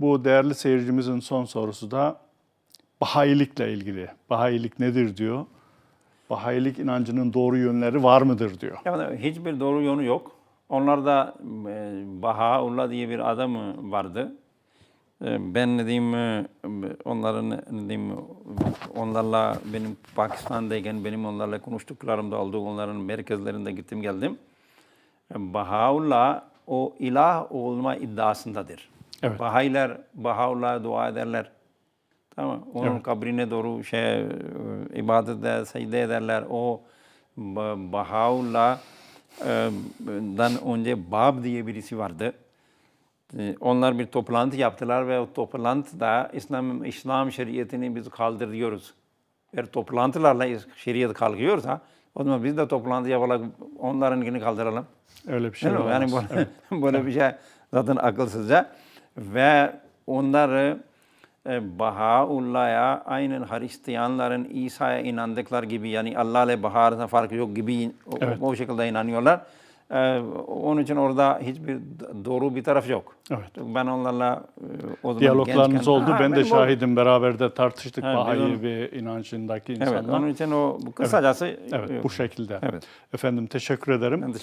Bu değerli seyircimizin son sorusu da Bahayilikle ilgili. Bahayilik nedir diyor. Bahayilik inancının doğru yönleri var mıdır diyor. Yani hiçbir doğru yolu yok. Onlarda e, Bahaullah diye bir adam vardı. E, Ben ne diyeyim e, onların ne diyeyim onlarla benim Pakistan'dayken benim onlarla konuştuklarım da oldu. Onların merkezlerinde gittim geldim. Bahaullah o ilah olma iddiasındadır. Evet. Bahayiler Bahaullah'a dua ederler. Tamam. Onun kabrine doğru şey e, ibadet eder, secde ederler. O Ba- Bahaullah e, önce Bab diye birisi vardı. E, Onlar bir toplantı yaptılar ve o toplantıda İslam İslam şeriatını biz kaldırıyoruz. Eğer toplantılarla şeriat kalkıyorsa o zaman biz de toplantı yapalım, onlarınkini kaldıralım. Öyle bir şey Değil mi? Yani böyle, böyle bir şey zaten akılsızca. Ve onları e, Bahaullah'a aynen Hristiyanların İsa'ya inandıkları gibi yani Allah ile Bahar'ın farkı yok gibi o, Evet. o şekilde inanıyorlar. E, onun için orada hiçbir doğru bir taraf yok. Evet. Ben onlarla e, o zaman Diyaloglarınız gençken- oldu. Ha, ben de benim o- şahidim. Beraber de tartıştık Bahayi biliyorum. ve inancındaki Evet, insanlar. onun için o kısacası Evet, bu şekilde. Evet. Efendim teşekkür ederim. Ben teşekkür